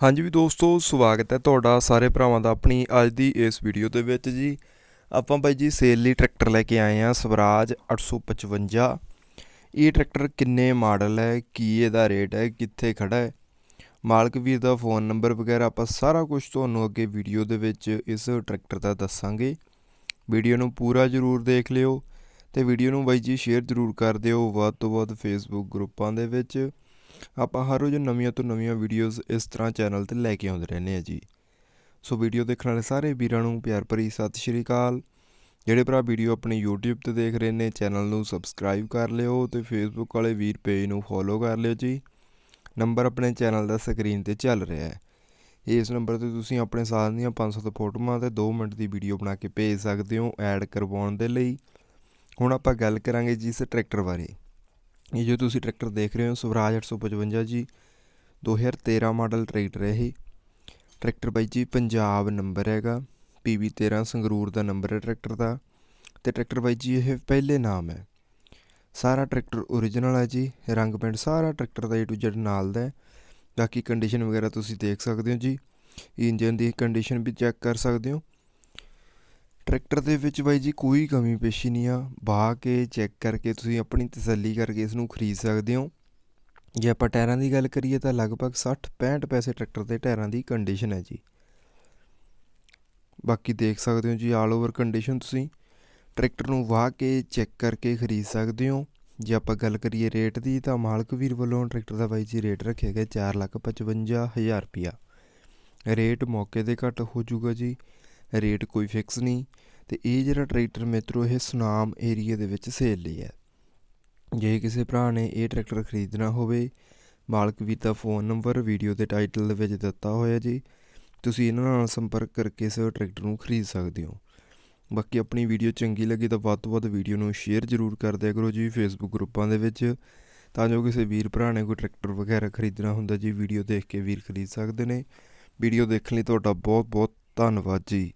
ਹਾਂਜੀ ਵੀ ਦੋਸਤੋ, ਸਵਾਗਤ ਹੈ ਤੁਹਾਡਾ ਸਾਰੇ ਭਰਾਵਾਂ ਦਾ ਆਪਣੀ ਅੱਜ ਦੀ ਇਸ ਵੀਡੀਓ ਦੇ ਵਿੱਚ ਜੀ। ਆਪਾਂ ਬਾਈ ਜੀ ਸੇਲ ਲਈ ਟਰੈਕਟਰ ਲੈ ਕੇ ਆਏ ਆ ਸਵਰਾਜ 855 ਇਹ ਟਰੈਕਟਰ ਕਿੰਨੇ ਮਾਡਲ ਹੈ, ਕੀ ਇਹਦਾ ਰੇਟ ਹੈ, ਕਿੱਥੇ ਖੜਾ ਹੈ? ਮਾਲਕ ਵੀਰ ਦਾ ਫੋਨ ਨੰਬਰ ਵਗੈਰਾ ਆਪਾਂ ਸਾਰਾ ਕੁਝ ਤੁਹਾਨੂੰ ਅੱਗੇ ਵੀਡੀਓ ਦੇ ਵਿੱਚ ਇਸ ਟਰੈਕਟਰ ਦਾ ਦੱਸਾਂਗੇ। ਵੀਡੀਓ ਨੂੰ ਪੂਰਾ ਜ਼ਰੂਰ ਦੇਖ ਲਿਓ ਤੇ ਵੀਡੀਓ ਨੂੰ ਬਾਈ ਜੀ ਸ਼ੇਅਰ ਜ਼ਰੂਰ ਕਰ ਦਿਓ ਵੱਧ ਤੋਂ ਵੱਧ ਫੇਸਬੁੱਕ ਗਰੁੱਪਾਂ ਦੇ ਵਿੱਚ। ਆਪਾਂ ਹਰ ਰੋਜ਼ ਨਵੀਆਂ ਤੋਂ ਨਵੀਆਂ ਵੀਡੀਓਜ਼ ਇਸ ਤਰ੍ਹਾਂ ਚੈਨਲ ਤੇ ਲੈ ਕੇ ਆਉਂਦੇ ਰਹਿੰਦੇ ਆ ਜੀ। ਸੋ ਵੀਡੀਓ ਦੇਖਣ ਵਾਲੇ ਸਾਰੇ ਵੀਰਾਂ ਨੂੰ ਪਿਆਰ ਭਰੀ ਸਤਿ ਸ਼੍ਰੀ ਅਕਾਲ। ਜਿਹੜੇ ਭਰਾ ਵੀਡੀਓ ਆਪਣੇ YouTube ਤੇ ਦੇਖ ਰਹੇ ਨੇ ਚੈਨਲ ਨੂੰ ਸਬਸਕ੍ਰਾਈਬ ਕਰ ਲਿਓ ਤੇ Facebook ਵਾਲੇ ਵੀਰ ਪੇਜ ਨੂੰ ਫੋਲੋ ਕਰ ਲਿਓ ਜੀ। ਨੰਬਰ ਆਪਣੇ ਚੈਨਲ ਦਾ ਸਕਰੀਨ ਤੇ ਚੱਲ ਰਿਹਾ ਹੈ। ਇਸ ਨੰਬਰ ਤੇ ਤੁਸੀਂ ਆਪਣੇ ਸਾਥ ਦੀਆਂ 500 ਫੋਟੋਆਂ ਤੇ 2 ਮਿੰਟ ਦੀ ਵੀਡੀਓ ਬਣਾ ਕੇ ਭੇਜ ਸਕਦੇ ਹੋ ਐਡ ਕਰਵਾਉਣ ਦੇ ਲਈ। ਹੁਣ ਆਪਾਂ ਗੱਲ ਕਰਾਂਗੇ ਜੀ ਇਸ ਟਰੈਕਟਰ ਬਾਰੇ। ਇਹ ਜੋ ਤੁਸੀਂ ਟਰੈਕਟਰ ਦੇਖ ਰਹੇ ਹੋ, ਸਵਰਾਜ 855 ਜੀ 2013 ਮਾਡਲ ਟਰੈਕਟਰ ਹੈ ਇਹ। ਟਰੈਕਟਰ ਬਾਈ ਜੀ ਪੰਜਾਬ ਨੰਬਰ ਹੈਗਾ PB 13 ਸੰਗਰੂਰ ਦਾ ਨੰਬਰ ਹੈ ਟਰੈਕਟਰ ਦਾ। ਤੇ ਟਰੈਕਟਰ ਬਾਈ ਜੀ ਇਹ ਪਹਿਲੇ ਨਾਮ ਹੈ। ਸਾਰਾ ਟਰੈਕਟਰ ਓਰੀਜਨਲ ਹੈ ਜੀ, ਰੰਗ ਪੈਂਟ ਸਾਰਾ ਟਰੈਕਟਰ ਦਾ A to Z ਨਾਲ ਦਾ ਹੈ। ਬਾਕੀ ਕੰਡੀਸ਼ਨ ਵਗੈਰਾ ਤੁਸੀਂ ਦੇਖ ਸਕਦੇ ਹੋ ਜੀ। ਇੰਜਨ ਦੀ ਕੰਡੀਸ਼ਨ ਵੀ ਚੈੱਕ ਕਰ ਸਕਦੇ ਹੋ। ਟਰੈਕਟਰ ਦੇ ਵਿੱਚ ਬਾਈ ਜੀ ਕੋਈ ਕਮੀ ਪੇਸ਼ੀ ਨਹੀਂ ਆ। ਬਾਹ ਕੇ ਚੈੱਕ ਕਰਕੇ ਤੁਸੀਂ ਆਪਣੀ ਤਸੱਲੀ ਕਰਕੇ ਇਸ ਨੂੰ ਖਰੀਦ ਸਕਦੇ ਹੋ। ਜੇ ਆਪਾਂ ਟਾਇਰਾਂ ਦੀ ਗੱਲ ਕਰੀਏ ਤਾਂ ਲਗਭਗ 60 65 ਪੈਸੇ ਟਰੈਕਟਰ ਦੇ ਟਾਇਰਾਂ ਦੀ ਕੰਡੀਸ਼ਨ ਹੈ ਜੀ। ਬਾਕੀ ਦੇਖ ਸਕਦੇ ਹੋ ਜੀ ਆਲ ਓਵਰ ਕੰਡੀਸ਼ਨ ਤੁਸੀਂ। ਟਰੈਕਟਰ ਨੂੰ ਵਾਹ ਕੇ ਚੈੱਕ ਕਰਕੇ ਖਰੀਦ ਸਕਦੇ ਹੋ। ਜੇ ਆਪਾਂ ਗੱਲ ਕਰੀਏ ਰੇਟ ਦੀ ਤਾਂ ਮਾਲਕ ਵੀਰ ਵੱਲੋਂ ਟਰੈਕਟਰ ਦਾ ਬਾਈ ਜੀ ਰੇਟ ਰੱਖਿਆ ਗਿਆ 455000 ਰੁਪਿਆ ਰੇਟ ਮੌਕੇ ਤੇ ਘੱਟ ਹੋ ਜਾਊਗਾ ਜੀ। ਰੇਟ ਕੋਈ ਫਿਕਸ ਨਹੀਂ। ਤੇ ਇਹ ਜਿਹੜਾ ਟਰੈਕਟਰ ਮਿੱਤਰੋ, ਇਹ ਸੁਨਾਮ ਏਰੀਆ ਦੇ ਵਿੱਚ ਸੇਲ ਲਈ ਹੈ। ਜੇ ਕਿਸੇ ਭਰਾ ਨੇ ਇਹ ਟਰੈਕਟਰ ਖਰੀਦਣਾ ਹੋਵੇ, ਮਾਲਕ ਵੀਰ ਦਾ ਫੋਨ ਨੰਬਰ, ਵੀਡੀਓ ਦੇ ਟਾਈਟਲ ਦੇ ਵਿੱਚ ਦਿੱਤਾ ਹੋਇਆ ਜੀ। ਤੁਸੀਂ ਇਹਨਾਂ ਨਾਲ ਸੰਪਰਕ ਕਰਕੇ ਇਸ ਟਰੈਕਟਰ ਨੂੰ ਖਰੀਦ ਸਕਦੇ ਹੋ। ਬਾਕੀ ਆਪਣੀ ਵੀਡੀਓ ਚੰਗੀ ਲੱਗੀ ਤਾਂ ਵੱਧ ਤੋਂ ਵੱਧ ਵੀਡੀਓ ਨੂੰ ਸ਼ੇਅਰ ਜ਼ਰੂਰ ਕਰ ਦਿਆ ਕਰੋ ਜੀ ਫੇਸਬੁੱਕ ਗਰੁੱਪਾਂ ਦੇ ਵਿੱਚ। ਤਾਂ ਜੋ ਕਿਸੇ ਵੀਰ ਭਰਾ ਨੇ ਕੋਈ ਟਰੈਕਟਰ ਵਗੈਰਾ ਖਰੀਦਣਾ ਹੁੰਦਾ ਜੀ, ਵੀਡੀਓ ਦੇਖ ਕੇ ਵੀਰ ਖਰੀਦ ਸਕਦੇ ਨੇ। ਵੀਡੀਓ ਦੇਖਣ ਲਈ ਤੁਹਾਡਾ ਬਹੁਤ ਬਹੁਤ ਧੰਨਵਾਦ ਜੀ।